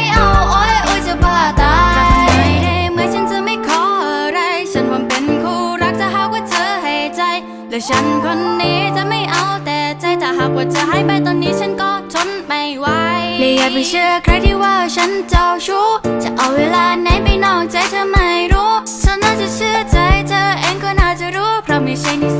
ไม่เอาโอ้ยโอ้ยจะบ้าตายได้ไหมฉันจะไม่ขออะไร ฉันความเป็นคู่รักจะหากว่าเธอให้ใจ และฉันคนนี้จะไม่เอาแต่ใจถ้าหากว่าเธอให้ไปตอนนี้ฉันก็ทนไม่ไหวและอย่าไปเชื่อใครที่ว่าฉันเจ้าชู้จะเอาเวลาไหนไปนอกใจเธอไม่รู้ฉันน่าจะเชื่อใจเธอเองก็น่าจะรู้เพราะไม่ใช่นิส